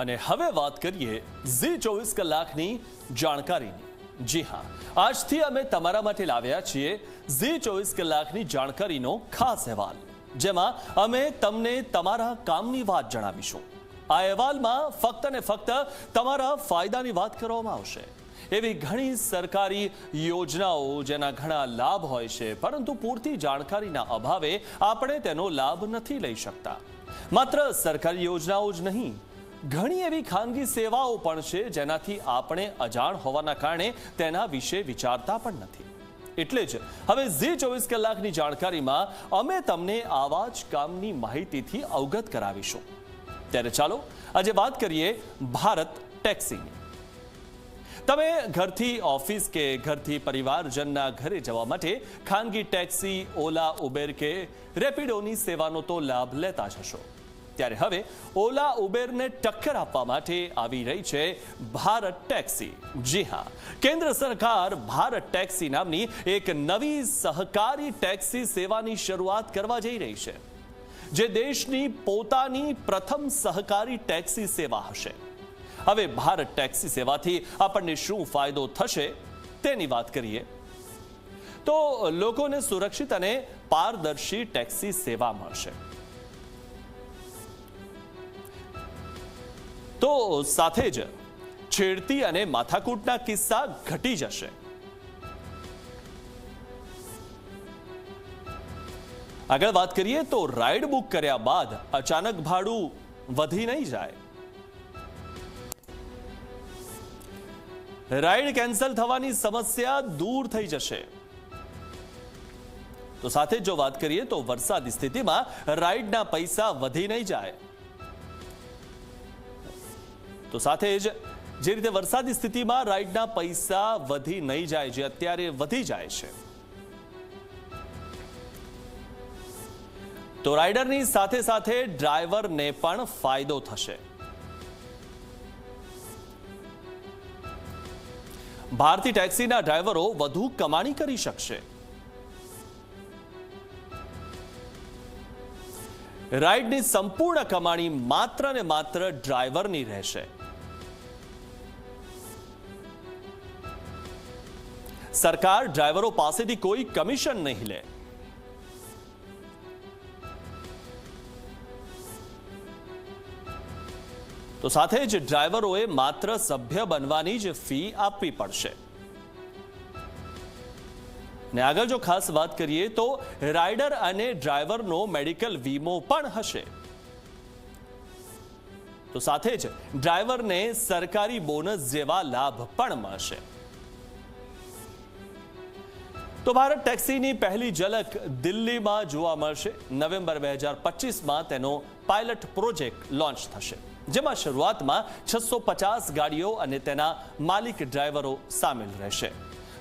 અને હવે વાત કરીએ ઝી ચોવીસ કલાકની જાણકારીની. જી હા, આજથી અમે તમારા માટે લાવ્યા છીએ ઝી ચોવીસ કલાકની જાણકારીનો ખાસ અહેવાલ, જેમાં અમે તમને તમારા કામની વાત જણાવીશું. આ અહેવાલમાં ફક્ત ને ફક્ત તમારા ફાયદાની વાત કરવામાં આવશે. એવી ઘણી સરકારી યોજનાઓ જેના ઘણા લાભ હોય છે, પરંતુ પૂરતી જાણકારીના અભાવે આપણે તેનો લાભ નથી લઈ શકતા. માત્ર સરકારી યોજનાઓ જ નહીં ઘણી એવી ખાનગી સેવાઓ પણ છે જેનાથી આપણે અજાણ હોવાના કારણે તેના વિશે વિચારતા પણ નથી. એટલે જ હવે ઝી ચોવીસ કલાકની જાણકારીમાં અમે તમને આવા જ કામની માહિતીથી અવગત કરાવીશું. ત્યારે ચાલો આજે વાત કરીએ ભારત ટેક્સીની. તમે ઘરથી ઓફિસ કે ઘરથી પરિવારજનના ઘરે જવા માટે ખાનગી ટેક્સી, ઓલા, ઉબેર કે રેપિડોની સેવાનો તો લાભ લેતા જ હશો. ત્યારે હવે ઓલા ઉબેરને ટક્કર આપવા માટે આવી રહી છે ભારત ટેક્સી. જી હા, કેન્દ્ર સરકાર ભારત ટેક્સી નામની એક નવી સહકારી ટેક્સી સેવાની શરૂઆત કરવા જઈ રહી છે, જે દેશની પોતાની પ્રથમ સહકારી ટેક્સી સેવા હશે. હવે ભારત ટેક્સી સેવાથી આપણને શું ફાયદો થશે તેની વાત કરીએ. તો લોકોને સુરક્ષિત અને પારદર્શી ટેક્સી સેવા મળશે. તો સાથે જ છેડતી અને માથાકૂટના કિસ્સા ઘટી જશે. આગળ વાત કરીએ તો રાઈડ બુક કર્યા બાદ અચાનક ભાડું વધી નહીં જાય. રાઈડ કેન્સલ થવાની સમસ્યા દૂર થઈ જશે. તો સાથે જ વાત કરીએ તો વરસાદી સ્થિતિમાં રાઈડના પૈસા વધી નહીં જાય. તો સાથે જ જે રીતે વરસાદી સ્થિતિમાં રાઈડના પૈસા વધી નહીં જાય, જે અત્યારે વધી જાય છે. તો રાઇડરની સાથે સાથે ડ્રાઈવરને પણ ફાયદો થશે. ભારતીય ટેક્સીના ડ્રાઈવરો વધુ કમાણી કરી શકશે. રાઇડની સંપૂર્ણ કમાણી માત્ર ને માત્ર ડ્રાઈવરની રહેશે. સરકાર ડ્રાઈવરો પાસેથી કોઈ કમિશન નહીં લે. તો સાથે જ ડ્રાઈવરોએ માત્ર સભ્ય બનવાની જ ફી આપવી પડશે. ને આગળ જો ખાસ વાત કરીએ તો રાઇડર અને ડ્રાઈવરનો મેડિકલ વીમો પણ હશે. તો સાથે જ ડ્રાઈવરને સરકારી બોનસ જેવા લાભ પણ મળશે. તો ભારત ટેક્સીની પહેલી ઝલક દિલ્હીમાં જોવા મળશે. નવેમ્બર બે હજાર પચીસમાં તેનો પાયલટ પ્રોજેક્ટ લોન્ચ થશે, જેમાં શરૂઆતમાં છસો પચાસ ગાડીઓ અને તેના માલિક ડ્રાઈવરો સામેલ રહેશે.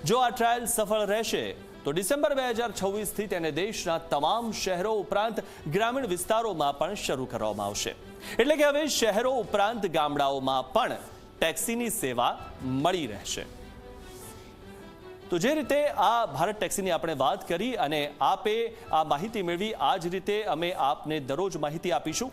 જો આ ટ્રાયલ સફળ રહેશે, તો ડિસેમ્બર બે હજાર છવ્વીસથી તેને દેશના તમામ શહેરો ઉપરાંત ગ્રામીણ વિસ્તારોમાં પણ શરૂ કરવામાં આવશે. એટલે કે હવે શહેરો ઉપરાંત ગામડાઓમાં પણ ટેક્સીની સેવા મળી રહેશે. તો જે રીતે આ ભારત ટેક્સીની આપણે વાત કરી અને આપે આ માહિતી મેળવી, આ જ રીતે અમે આપને દરરોજ માહિતી આપીશું.